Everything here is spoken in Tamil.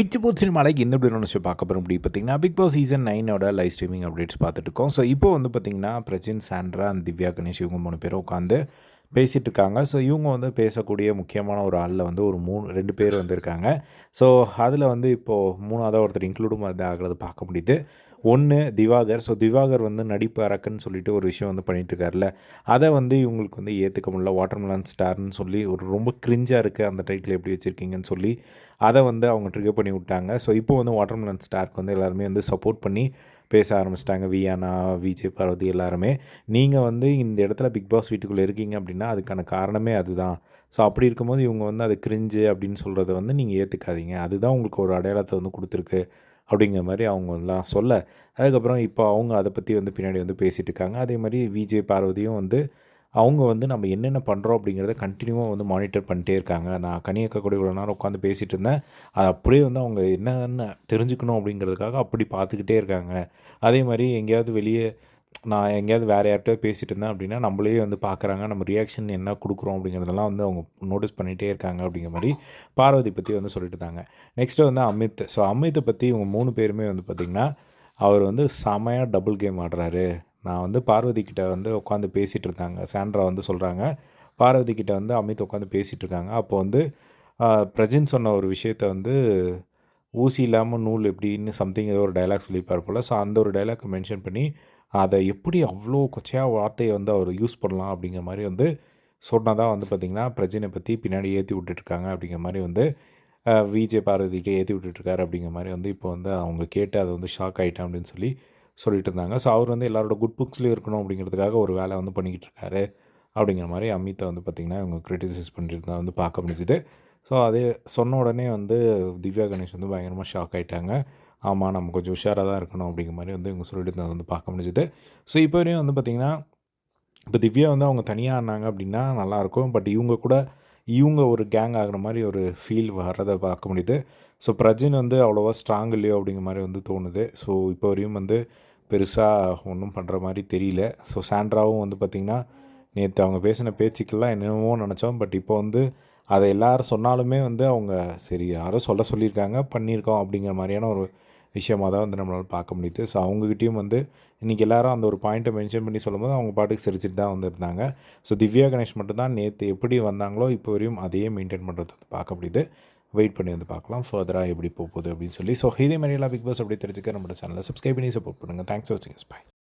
இச்சபோத் சினிமாலைக்கு இந்த எப்படி நினச்சி பார்க்க போகிறோம் அப்படி பார்த்தீங்கன்னா பிக் பாஸ் சீசன் நைனோட லைவ் ஸ்ட்ரீமிங் அப்டேட்ஸ் பார்த்துட்டு இருக்கோம். ஸோ இப்போ வந்து பார்த்தீங்கன்னா பிரச்சின் சாண்ட்ரா அண்ட் திவ்யா கணேஷ் இவங்க மூணு பேரும் உட்காந்து பேசிகிட்டு இருக்காங்க. ஸோ இவங்க வந்து பேசக்கூடிய முக்கியமான ஒரு ஆளில் வந்து ஒரு மூணு ரெண்டு பேர் வந்திருக்காங்க ஸோ அதில் வந்து இப்போது மூணாவது ஒருத்தர் இன்க்ளூடும் வந்து ஆகிறது பார்க்க முடியுது. ஒன்று திவாகர். ஸோ திவாகர் வந்து நடிப்பு அரக்கன்னு சொல்லிட்டு ஒரு விஷயம் வந்து பண்ணிட்டு அதை வந்து இவங்களுக்கு வந்து ஏற்றுக்க முடியல. வாட்டர்மெலன் ஸ்டார்னு சொல்லி ஒரு ரொம்ப கிரிஞ்சாக இருக்குது அந்த டைட்டில் எப்படி வச்சுருக்கீங்கன்னு சொல்லி அதை வந்து அவங்க ட்ரிகர் பண்ணி விட்டாங்க. ஸோ இப்போ வந்து வாட்டர்மெலன் ஸ்டார்க்கு வந்து எல்லாருமே வந்து சப்போர்ட் பண்ணி பேச ஆரம்பிச்சிட்டாங்க. வியானா விஜய் பார்வதி எல்லாருமே. நீங்கள் வந்து இந்த இடத்துல பிக் பாஸ் வீட்டுக்குள்ளே இருக்கீங்க அப்படின்னா அதுக்கான காரணமே அதுதான். ஸோ அப்படி இருக்கும்போது இவங்க வந்து அது கிரிஞ்சு அப்படின்னு சொல்கிறத வந்து நீங்கள் ஏற்றுக்காதீங்க அதுதான் உங்களுக்கு ஒரு அடையாளத்தை வந்து கொடுத்துருக்கு. அப்படிங்கிற மாதிரி அவங்கெல்லாம் சொல்ல. அதுக்கப்புறம் இப்போ அவங்க அதை பற்றி வந்து பின்னாடி வந்து பேசிகிட்டு இருக்காங்க அதே மாதிரி விஜய் பார்வதியும் வந்து அவங்க வந்து நம்ம என்னென்ன பண்ணுறோம் அப்படிங்கிறத கண்டினியூவாக வந்து மானிட்டர் பண்ணிட்டே இருக்காங்க. நான் கனியக்க கூட இவ்வளோ நேரம் உட்காந்து பேசிகிட்டு இருந்தேன். அது அப்படியே வந்து அவங்க என்னென்ன தெரிஞ்சுக்கணும் அப்படிங்கிறதுக்காக அப்படி பார்த்துக்கிட்டே இருக்காங்க. அதே மாதிரி எங்கேயாவது வெளியே நான் எங்கேயாவது வேறு யார்கிட்டயோ பேசிகிட்டு இருந்தேன் அப்படின்னா நம்மளே வந்து பார்க்குறாங்க. நம்ம ரியாக்ஷன் என்ன கொடுக்குறோம் அப்படிங்கிறதெல்லாம் வந்து அவங்க நோட்டீஸ் பண்ணிகிட்டே இருக்காங்க அப்படிங்கிற மாதிரி பார்வதி பற்றி வந்து சொல்லிட்டு இருந்தாங்க. நெக்ஸ்ட்டு வந்து அமித். ஸோ அமித்தை பற்றி இவங்க மூணு பேருமே வந்து பார்த்திங்கன்னா அவர் வந்து செமையாக டபுள் கேம் ஆடுறாரு. நான் வந்து பார்வதி கிட்ட வந்து உட்காந்து பேசிகிட்டு இருந்தாங்க சாண்ட்ரா வந்து சொல்கிறாங்க பார்வதி கிட்ட வந்து அமித் உட்காந்து பேசிகிட்டு இருக்காங்க. அப்போ வந்து பிரஜின் சொன்ன ஒரு விஷயத்த வந்து ஊசி இல்லாமல் நூல் எப்படின்னு சம்திங் ஏதோ ஒரு டைலாக் சொல்லிப்பார் போல். ஸோ அந்த ஒரு டைலாக் மென்ஷன் பண்ணி அதை எப்படி அவ்வளோ கொச்சையாக வார்த்தையை வந்து அவர் யூஸ் பண்ணலாம் அப்படிங்கிற மாதிரி வந்து சொன்னதாக வந்து பார்த்திங்கன்னா பிரஜினை பற்றி பின்னாடி ஏற்றி விட்டுட்ருக்காங்க அப்படிங்கிற மாதிரி வந்து விஜே பார்வதிகிட்டே ஏற்றி விட்டுட்ருக்காரு அப்படிங்கிற மாதிரி வந்து இப்போ வந்து அவங்க கேட்டு அதை வந்து ஷாக் ஆகிட்டேன் அப்படின்னு சொல்லி சொல்லிட்டு இருந்தாங்க. ஸோ அவர் வந்து எல்லாரோட குட் புக்ஸ்லேயும் இருக்கணும் அப்படிங்கிறதுக்காக ஒரு வேலை வந்து பண்ணிக்கிட்டு இருக்காரு அப்படிங்கிற மாதிரி அமித்தை வந்து பார்த்திங்கன்னா இவங்க க்ரிட்டிசைஸ் பண்ணிட்டு வந்து பார்க்க முடிஞ்சுது. ஸோ அதே சொன்ன உடனே வந்து திவ்யா கணேஷ் வந்து பயங்கரமாக ஷாக் ஆகிட்டாங்க ஆமாம் நம்ம கொஞ்சம் உஷாராக தான் இருக்கணும் அப்படிங்கிற மாதிரி வந்து இவங்க சொல்லிட்டு வந்து பார்க்க முடிஞ்சுது. ஸோ இப்போ வரையும் வந்து பார்த்திங்கன்னா இப்போ திவ்யா வந்து அவங்க தனியாக ஆனாங்க அப்படின்னா நல்லாயிருக்கும் பட் இவங்க கூட இவங்க ஒரு கேங் ஆகிற மாதிரி ஒரு ஃபீல் வர்றதை பார்க்க முடியுது. ஸோ பிரஜின் வந்து அவ்வளோவா ஸ்ட்ராங் இல்லையோ அப்படிங்கிற மாதிரி வந்து தோணுது. ஸோ இப்போ வரையும் வந்து பெருசாக ஒன்றும் பண்ணுற மாதிரி தெரியல. ஸோ சாண்ட்ராவும் வந்து பார்த்திங்கன்னா நேற்று அவங்க பேசின பேச்சுக்கெல்லாம் என்னென்னமோ நினச்சோம். பட் இப்போ வந்து அதை எல்லோரும் சொன்னாலுமே வந்து அவங்க சரி யாரோ சொல்ல சொல்லியிருக்காங்க பண்ணியிருக்கோம் அப்படிங்கிற மாதிரியான ஒரு விஷயமாக தான் வந்து நம்மளால் பார்க்க முடியுது. ஸோ அவங்ககிட்டயும் வந்து இன்றைக்கி எல்லோரும் அந்த ஒரு பாயிண்ட்டை மென்ஷன் பண்ணி சொல்லும்போது அவங்க பாட்டுக்கு சிரிச்சிட்டு தான் வந்துருந்தாங்க. ஸோ திவ்யா கணேஷ் மட்டும்தான் நேற்று எப்படி வந்தாங்களோ இப்போ வரையும் அதையே மெயின்டைன் பண்ணுறது வந்து பார்க்க முடியுது. வெயிட் பண்ணி வந்து பார்க்கலாம். ஃபர்தராக எப்படி போகுது அப்படின்னு சொல்லி. ஸோ இதே மாதிரி எல்லாம் பிக் பாஸ் அப்படி தெரிஞ்சுக்க நம்மளோட சேனலில் சப்ஸ்கிரைப் பண்ணி சப்போர்ட் பண்ணுங்கள் தேங்க்ஸ் ஃபார் வாட்சிங் பாய்